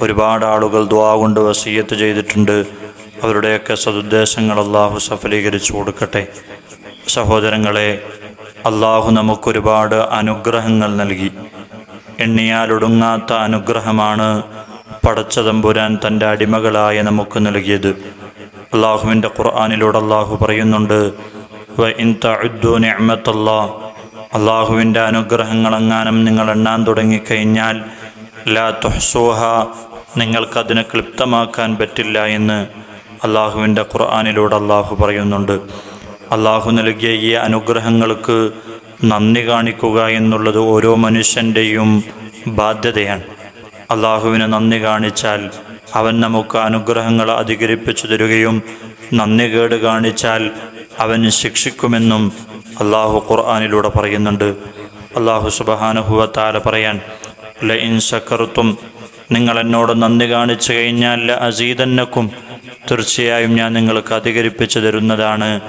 ഒരുപാട് ആളുകൾ ദ്വാ കൊണ്ട് വസീയത്ത് ചെയ്തിട്ടുണ്ട്. അവരുടെയൊക്കെ സതുദ്ദേശങ്ങൾ അള്ളാഹു സഫലീകരിച്ചു കൊടുക്കട്ടെ. സഹോദരങ്ങളെ അള്ളാഹു നമുക്കൊരുപാട് അനുഗ്രഹങ്ങൾ നൽകി. എണ്ണിയാലൊടുങ്ങാത്ത അനുഗ്രഹമാണ് പടച്ചതമ്പുരാൻ തന്റെ അടിമകളായ നമുക്ക് നൽകിയത്. അള്ളാഹുവിന്റെ ഖുർആാനിലൂടെ അള്ളാഹു പറയുന്നുണ്ട് "വ ഇൻ അള്ളാഹുവിന്റെ അനുഗ്രഹങ്ങളെങ്ങാനും നിങ്ങൾ എണ്ണാൻ തുടങ്ങിക്കഴിഞ്ഞാൽ ലാ തുഹ്സൂഹ നിങ്ങൾക്കതിനെ ക്ലിപ്തമാക്കാൻ പറ്റില്ല എന്ന് അള്ളാഹുവിന്റെ ഖുർആാനിലൂടെ അള്ളാഹു പറയുന്നുണ്ട്. അള്ളാഹു നൽകിയ ഈ അനുഗ്രഹങ്ങൾക്ക് നന്ദി കാണിക്കുക എന്നുള്ളത് ഓരോ മനുഷ്യന്റെയും ബാധ്യതയാണ്. അള്ളാഹുവിന് നന്ദി കാണിച്ചാൽ അവൻ നമുക്ക് അനുഗ്രഹങ്ങൾ അധികരിപ്പിച്ചു തരികയും നന്ദി കേട് കാണിച്ചാൽ അവൻ ശിക്ഷിക്കുമെന്നും അള്ളാഹു ഖുർആാനിലൂടെ പറയുന്നുണ്ട്. അള്ളാഹു സുബഹാനുഹുവത്താല പറയാൻ ല ഇൻ ശക്കർത്തും നിങ്ങൾ എന്നോട് നന്ദി കാണിച്ചു കഴിഞ്ഞാൽ അസീതന്നക്കും തീർച്ചയായും ഞാൻ നിങ്ങൾക്ക് അധികരിപ്പിച്ചു തരുന്നതാണ്.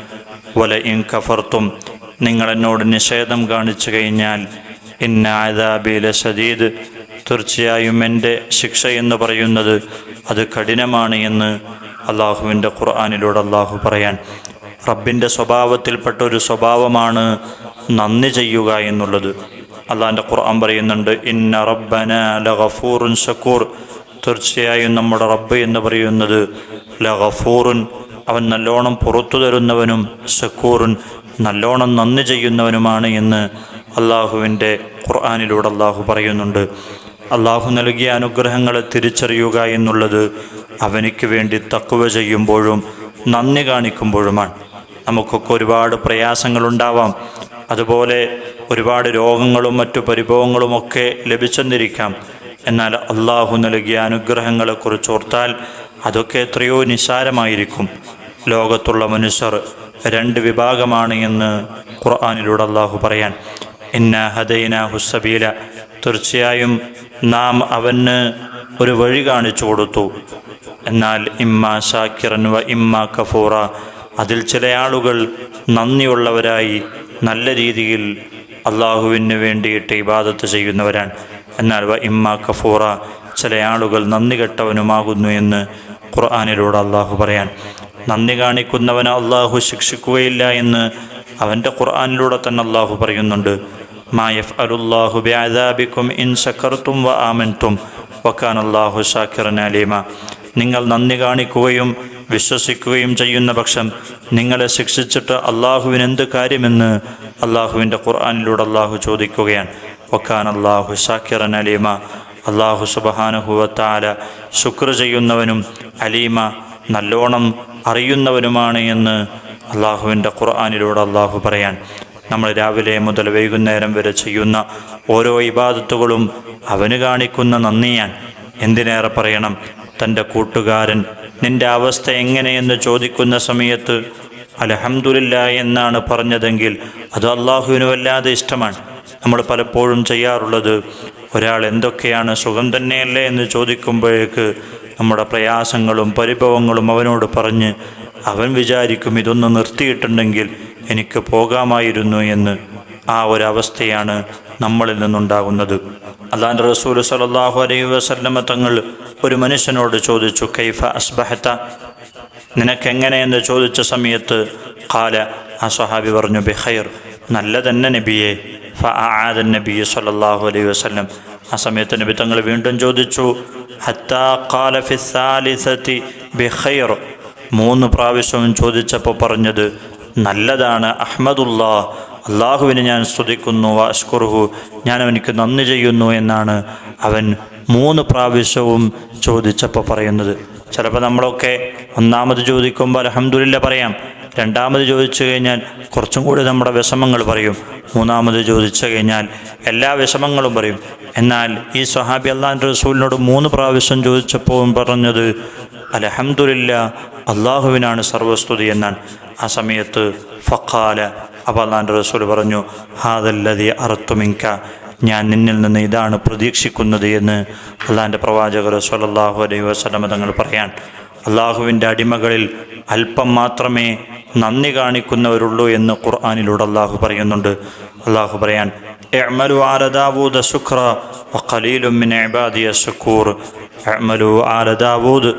വല ഇൻ കഫർത്തും നിങ്ങൾ എന്നോട് നിഷേധം കാണിച്ചു കഴിഞ്ഞാൽ ഇന്ന സദീദ് തീർച്ചയായും എന്റെ ശിക്ഷ എന്ന് പറയുന്നത് അത് കഠിനമാണ് എന്ന് അള്ളാഹുവിന്റെ ഖുർആാനിലൂടെ അള്ളാഹു പറയാൻ. റബ്ബിന്റെ സ്വഭാവത്തിൽപ്പെട്ട ഒരു സ്വഭാവമാണ് നന്ദി ചെയ്യുക എന്നുള്ളത്. അള്ളാഹിന്റെ ഖുർആൻ പറയുന്നുണ്ട് ഇന്ന റബ്ബന ലഗഫൂറുൻ ഷക്കൂർ തീർച്ചയായും നമ്മുടെ റബ്ബ് എന്ന് പറയുന്നത് ലഗഫൂറുൻ. അവൻ നല്ലോണം പുറത്തു തരുന്നവനും ഷക്കൂറുൻ നല്ലോണം നന്ദി ചെയ്യുന്നവനുമാണ് എന്ന് അള്ളാഹുവിന്റെ ഖുർആാനിലൂടെ അള്ളാഹു പറയുന്നുണ്ട്. അള്ളാഹു നൽകിയ അനുഗ്രഹങ്ങളെ തിരിച്ചറിയുക എന്നുള്ളത് അവനിക്ക് വേണ്ടി തക്കുവ ചെയ്യുമ്പോഴും നന്ദി കാണിക്കുമ്പോഴുമാണ്. നമുക്കൊക്കെ ഒരുപാട് പ്രയാസങ്ങളുണ്ടാവാം. അതുപോലെ ഒരുപാട് രോഗങ്ങളും മറ്റു പരിഭവങ്ങളും ഒക്കെ ലഭിച്ചെന്നിരിക്കാം. എന്നാൽ അള്ളാഹു നൽകിയ അനുഗ്രഹങ്ങളെക്കുറിച്ച് ഓർത്താൽ അതൊക്കെ എത്രയോ നിസ്സാരമായിരിക്കും. ലോകത്തുള്ള മനുഷ്യർ രണ്ട് വിഭാഗമാണ് എന്ന് ഖുർആാനിലൂടെ അള്ളാഹു പറയാൻ ഇന്ന ഹദൈന ഹുസബീല തീർച്ചയായും നാം അവന് ഒരു വഴി കാണിച്ചു കൊടുത്തു. എന്നാൽ ഇമ്മ ഷാക്കിറൻ വ ഇമ്മ കഫൂറ അതിൽ ചില ആളുകൾ നന്ദിയുള്ളവരായി നല്ല രീതിയിൽ അള്ളാഹുവിന് വേണ്ടിയിട്ട് ഇബാദത്ത് ചെയ്യുന്നവരാണ്. എന്നാൽ വ ഇമ്മ കഫൂറ ചില ആളുകൾ നന്ദി കെട്ടവനുമാകുന്നു എന്ന് ഖുർആാനിലൂടെ അള്ളാഹു പറയാൻ. നന്ദി കാണിക്കുന്നവനെ അള്ളാഹു ശിക്ഷിക്കുകയില്ല എന്ന് അവന്റെ ഖുർആാനിലൂടെ തന്നെ അള്ളാഹു പറയുന്നുണ്ട്. മായഫ് അലുല്ലാഹു ബിഅദാബിക്കും ഇൻ ശക്കർത്തും വ ആമൻതും വക്കാൻ അള്ളാഹു ഷാക്കിറൻ അലീമ. നിങ്ങൾ നന്ദി കാണിക്കുകയും വിശ്വസിക്കുകയും ചെയ്യുന്ന പക്ഷം നിങ്ങളെ ശിക്ഷിച്ചിട്ട് അള്ളാഹുവിന് എന്ത് കാര്യമെന്ന് അള്ളാഹുവിന്റെ ഖുർആാനിലൂടെ അള്ളാഹു ചോദിക്കുകയാണ്. വക്കാൻ അള്ളാഹു ഷാക്കിറൻ അലീമ. അള്ളാഹു സുബഹാനുഹുവത്താല ശുക്ർ ചെയ്യുന്നവനും അലീമ നല്ലോണം അറിയുന്നവനുമാണ് എന്ന് അള്ളാഹുവിന്റെ ഖുർആാനിലൂടെ അള്ളാഹു പറയാൻ. നമ്മൾ രാവിലെ മുതൽ വൈകുന്നേരം വരെ ചെയ്യുന്ന ഓരോ ഇബാദത്തുകളും അവന് കാണിക്കുന്ന നന്ദിയാൻ എന്തിനേറെ പറയണം? തന്റെ കൂട്ടുകാരൻ നിന്റെ അവസ്ഥ എങ്ങനെയെന്ന് ചോദിക്കുന്ന സമയത്ത് അലഹമുല്ല എന്നാണ് പറഞ്ഞതെങ്കിൽ അത് അള്ളാഹുവിനു വല്ലാതെ ഇഷ്ടമാണ്. നമ്മൾ പലപ്പോഴും ചെയ്യാറുള്ളത് ഒരാൾ എന്തൊക്കെയാണ് സുഖം തന്നെയല്ലേ എന്ന് ചോദിക്കുമ്പോഴേക്ക് നമ്മുടെ പ്രയാസങ്ങളും പരിഭവങ്ങളും അവനോട് പറഞ്ഞ് അവൻ വിചാരിക്കും ഇതൊന്ന് നിർത്തിയിട്ടുണ്ടെങ്കിൽ എനിക്ക് പോകാമായിരുന്നു എന്ന്. ആ ഒരവസ്ഥയാണ് നമ്മളിൽ നിന്നുണ്ടാകുന്നത്. അള്ളാന്റെ റസൂൽ സലാഹു അലൈഹി വസല്ലമ തങ്ങൾ ഒരു മനുഷ്യനോട് ചോദിച്ചു കൈഫ അസ്ബഹത്ത നിനക്കെങ്ങനെയെന്ന് ചോദിച്ച സമയത്ത് കാല ആ സ്വഹാബി പറഞ്ഞു ബിഖൈർ നല്ല തന്നെ നബിയെ. ഫ ആദൻ നബി സല്ലാഹു അലൈഹി വസ്ലം ആ സമയത്ത് നബി തങ്ങൾ വീണ്ടും ചോദിച്ചു ഹത്താ കാല മൂന്ന് പ്രാവശ്യവും ചോദിച്ചപ്പോൾ പറഞ്ഞത് നല്ലതാണ് അഹമ്മദുല്ലാ അള്ളാഹുവിനെ ഞാൻ സ്തുതിക്കുന്നു അഷ്കുറുഹു ഞാൻ അവനിക്ക് നന്ദി ചെയ്യുന്നു എന്നാണ് അവൻ മൂന്ന് പ്രാവശ്യവും ചോദിച്ചപ്പോൾ പറയുന്നത്. ചിലപ്പോൾ നമ്മളൊക്കെ ഒന്നാമത് ചോദിക്കുമ്പോൾ അലഹമുല്ല പറയാം. രണ്ടാമത് ചോദിച്ചു കഴിഞ്ഞാൽ കുറച്ചും കൂടി നമ്മുടെ വിഷമങ്ങൾ പറയും. മൂന്നാമത് ചോദിച്ചു കഴിഞ്ഞാൽ എല്ലാ വിഷമങ്ങളും പറയും. എന്നാൽ ഈ സ്വഹാബി അള്ളാൻ റസൂലിനോട് മൂന്ന് പ്രാവശ്യം ചോദിച്ചപ്പോൾ പറഞ്ഞത് അലഹമുല്ല അള്ളാഹുവിനാണ് സർവസ്തുതി എന്നാണ്. ആ സമയത്ത് ഫക്കാല അപ്പോൾ റസൂൽ പറഞ്ഞു ഹാദല്ലതി അറുത്തുമിങ്ക ഞാൻ നിന്നിൽ നിന്ന് ഇതാണ് പ്രതീക്ഷിക്കുന്നത് എന്ന് അള്ളാന്റെ പ്രവാചകർ സ്വലല്ലാഹു അലൈഹി വസ്ലമ തങ്ങൾ പറയാൻ അള്ളാഹുവിന്റെ അടിമകളിൽ അല്പം മാത്രമേ നന്ദി കാണിക്കുന്നവരുള്ളൂ എന്ന് ഖുർആാനിലൂടെ അള്ളാഹു പറയുന്നുണ്ട്. അള്ളാഹു പറയാൻ എഅ്മലു ആല ദാവൂദ് ശുക്ര വഖലീലും മിൻ ഇബാദിയ ആല ദാവൂദ്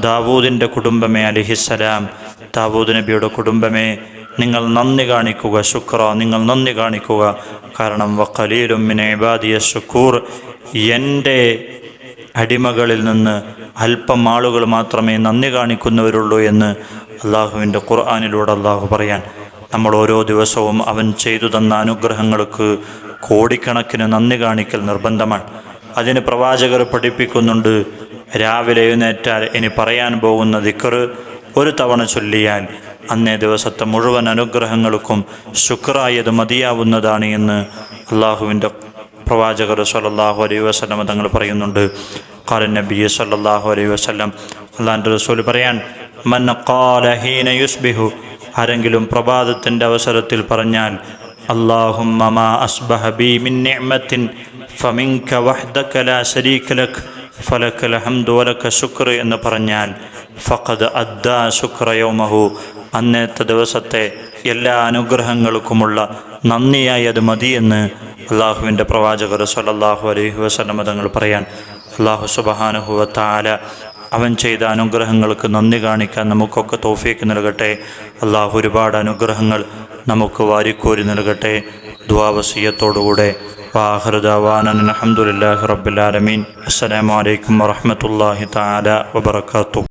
ദാവൂദിന്റെ കുടുംബമേ അലിഹിസ്സലാം ദാവൂദ് നബിയുടെ കുടുംബമേ നിങ്ങൾ നന്ദി കാണിക്കുക ശുക്ര നിങ്ങൾ നന്ദി കാണിക്കുക. കാരണം വക്കലീലും മിൻ ഇബാദിയ ശുക്കൂർ എന്റെ അടിമകളിൽ നിന്ന് അല്പം ആളുകൾ മാത്രമേ നന്ദി കാണിക്കുന്നവരുള്ളൂ എന്ന് അള്ളാഹുവിന്റെ ഖുർആാനിലൂടെ അള്ളാഹു പറയാൻ. നമ്മൾ ഓരോ ദിവസവും അവൻ ചെയ്തു തന്ന അനുഗ്രഹങ്ങൾക്ക് കോടിക്കണക്കിന് നന്ദി കാണിക്കൽ നിർബന്ധമാണ്. അതിന് പ്രവാചകർ പഠിപ്പിക്കുന്നുണ്ട് രാവിലെ എഴുന്നേറ്റാൽ ഇനി പറയാൻ പോകുന്ന ദിക്കറ് ഒരു തവണ ചൊല്ലിയാൽ അന്നേ ദിവസത്തെ മുഴുവൻ അനുഗ്രഹങ്ങൾക്കും ശുക്രായത് മതിയാവുന്നതാണ് എന്ന് അള്ളാഹുവിന്റെ പ്രവാചകർ സല്ലല്ലാഹു അലൈഹി വസ്ലം തങ്ങൾ പറയുന്നുണ്ട്. കാലൻ നബി സല്ലല്ലാഹു അലൈഹി വസ്ലം അള്ളാഹിന്റെ റസൂൽ പറയാൻ മൻ ഖാല ഹീന യുസ്ബിഹു ആരെങ്കിലും പ്രഭാതത്തിന്റെ അവസരത്തിൽ പറഞ്ഞാൽ അല്ലാഹുമ്മ മാ അസ്ബഹ ബി മിൻ ഫമിൻക വഹ്ദക ലാ ശരീക ലക് ഫലക്കൽ ഹംദു വലക ശുക്ർ എന്ന് പറഞ്ഞാൽ ഫഖദ് അദ്ദാ ശുക്ര യൗമഹു. അന്നത്തെ ദിവസത്തെ എല്ലാ അനുഗ്രഹങ്ങൾക്കുമുള്ള നന്ദിയായി അത് മതിയെന്ന് അള്ളാഹുവിന്റെ പ്രവാചകർ സല്ലല്ലാഹു അലൈഹി വസല്ലമ തങ്ങൾ പറയാൻ അള്ളാഹു സുബഹാനുഹുവ താല അവൻ ചെയ്ത അനുഗ്രഹങ്ങൾക്ക് നന്ദി കാണിക്കാൻ നമുക്കൊക്കെ തോഫിയേക്ക് നൽകട്ടെ. അള്ളാഹു ഒരുപാട് അനുഗ്രഹങ്ങൾ നമുക്ക് വാരിക്കോരി നൽകട്ടെ. ദ്വാവസീയത്തോടുകൂടെ വാഹൃദാവാനൻ അലഹമുല്ലാഹി റബ്ബുലാലമീൻ അസ്സലാമലൈക്കും വറഹമത്തല്ലാഹി താല വബർക്കാത്തു